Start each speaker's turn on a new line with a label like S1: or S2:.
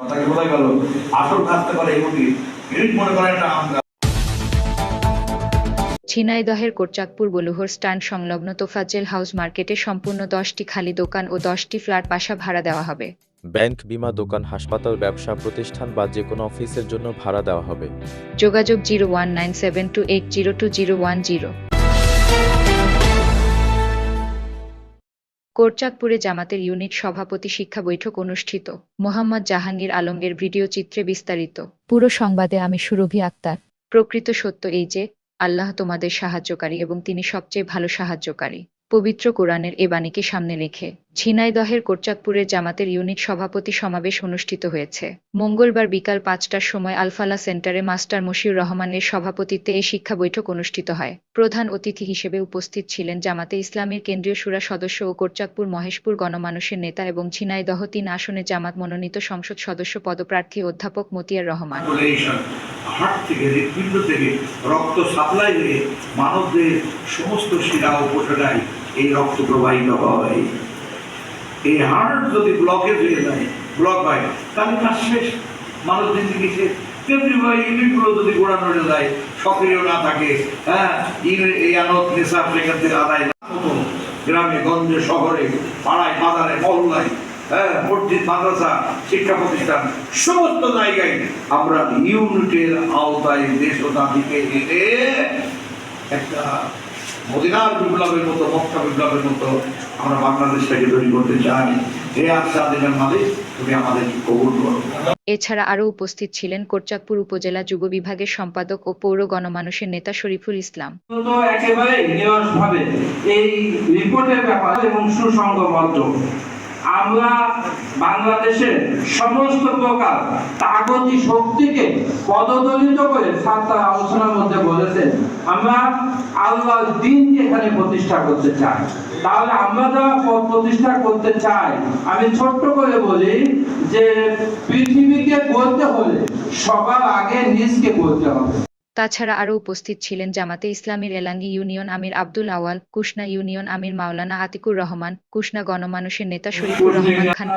S1: কথাকে বোঝা গেল? আসল থাকতে পারে এমনকি ইউনিট মনে করেন না আমরা।
S2: ঝিনাইদহের কোটচাঁদপুর বলুহর স্ট্যান্ড সংলগ্ন তোফাজ্জেল হাউস মার্কেটে সম্পূর্ণ দশটি খালি দোকান ও দশটি ফ্ল্যাট বাসা ভাড়া দেওয়া হবে।
S3: ব্যাংক বিমা দোকান হাসপাতাল ব্যবসা প্রতিষ্ঠান বা যে কোনো অফিসের জন্য ভাড়া দেওয়া হবে।
S2: যোগাযোগ zero one nine seven two eight zero two zero one zero. কোটচাঁদপুরে জামাতের ইউনিট সভাপতি শিক্ষা বৈঠক অনুষ্ঠিত। মোহাম্মদ জাহাঙ্গীর আলমের ভিডিও চিত্রে বিস্তারিত। পুরো সংবাদে আমি সুরভি আক্তার। প্রকৃত সত্য এই যে আল্লাহ তোমাদের সাহায্যকারী এবং তিনি সবচেয়ে ভালো সাহায্যকারী। পবিত্র কোরআনের এ বাণীকে সামনে রেখে। ঝিনাইদহের কোটচাঁদপুরের জামাতের ইউনিট সভাপতি সমাবেশ অনুষ্ঠিত হয়েছে। মঙ্গলবার বিকাল পাঁচটার সময় আলফালা সেন্টারে মাস্টার মশিউর রহমানের সভাপতিত্বে এই শিক্ষা বৈঠক অনুষ্ঠিত হয়। প্রধান অতিথি হিসেবে উপস্থিত ছিলেন জামাতে ইসলামের কেন্দ্রীয় সুরা সদস্য ও কোটচাঁদপুর মহেশপুর গণমানুষের নেতা এবং ঝিনাইদহ তিন আসনে জামাত মনোনীত সংসদ সদস্য পদপ্রার্থী অধ্যাপক মতিয়ার রহমান।
S1: হার্ট থেকে থেকে রক্ত সাপ্লাই হয়ে মানবদের সমস্ত শিরা এই রক্ত প্রবাহিত হয়। এই হার্ট যদি ব্লকেজ হয়ে যায়, ব্লক হয়, তাহলে কাজ শেষ। মানব জিন্দিগি শেষ ভাবে ইউনিটগুলো যদি গোড়া নড়ে যায়, সক্রিয় না থাকে হ্যাঁ নেশা সেখান থেকে আদায় না গ্রামে, গঞ্জে, শহরে, পাড়ায়, বাজারে, মহল্লায় হ্যাঁ মসজিদ, মাদ্রাসা, শিক্ষা প্রতিষ্ঠান, সমস্ত জায়গায় আমরা ইউনিটের আওতায় দেশ ও জাতিকে এনে একটা মদিনার বিপ্লবের মতো মক্কা বিপ্লবের মতো আমরা বাংলাদেশটাকে তৈরি করতে চাই। হে আশা দেবেন মালিক তুমি কবুল করো।
S2: এছাড়া আরও উপস্থিত ছিলেন কোটচাঁদপুর উপজেলা যুব বিভাগের সম্পাদক ও পৌর গণমানুষের নেতা শরীফুল ইসলাম।
S4: তো একেবারে নিরসভাবে এই রিপোর্টের ব্যাপারে এবং সুসংগবদ্ধ আমরা বাংলাদেশের সমস্ত প্রকার তাগতি শক্তিকে পদদলিত করে তার আলোচনার মধ্যে বলেছেন, আমরা দিনকে এখানে প্রতিষ্ঠা করতে চাই। তাহলে আমরা যারা প্রতিষ্ঠা করতে চাই, আমি ছোট্ট করে বলি যে পৃথিবীকে বলতে হলে সবার আগে নিজকে বলতে হবে।
S2: তাছাড়া আরও উপস্থিত ছিলেন জামাতে ইসলামীর এলাঙ্গি ইউনিয়ন আমির আব্দুল আওয়াল কুষ্ণা ইউনিয়ন আমির মাওলানা আতিকুর রহমান কুষ্ণা গণমানুষের নেতা শরীফুর রহমান খান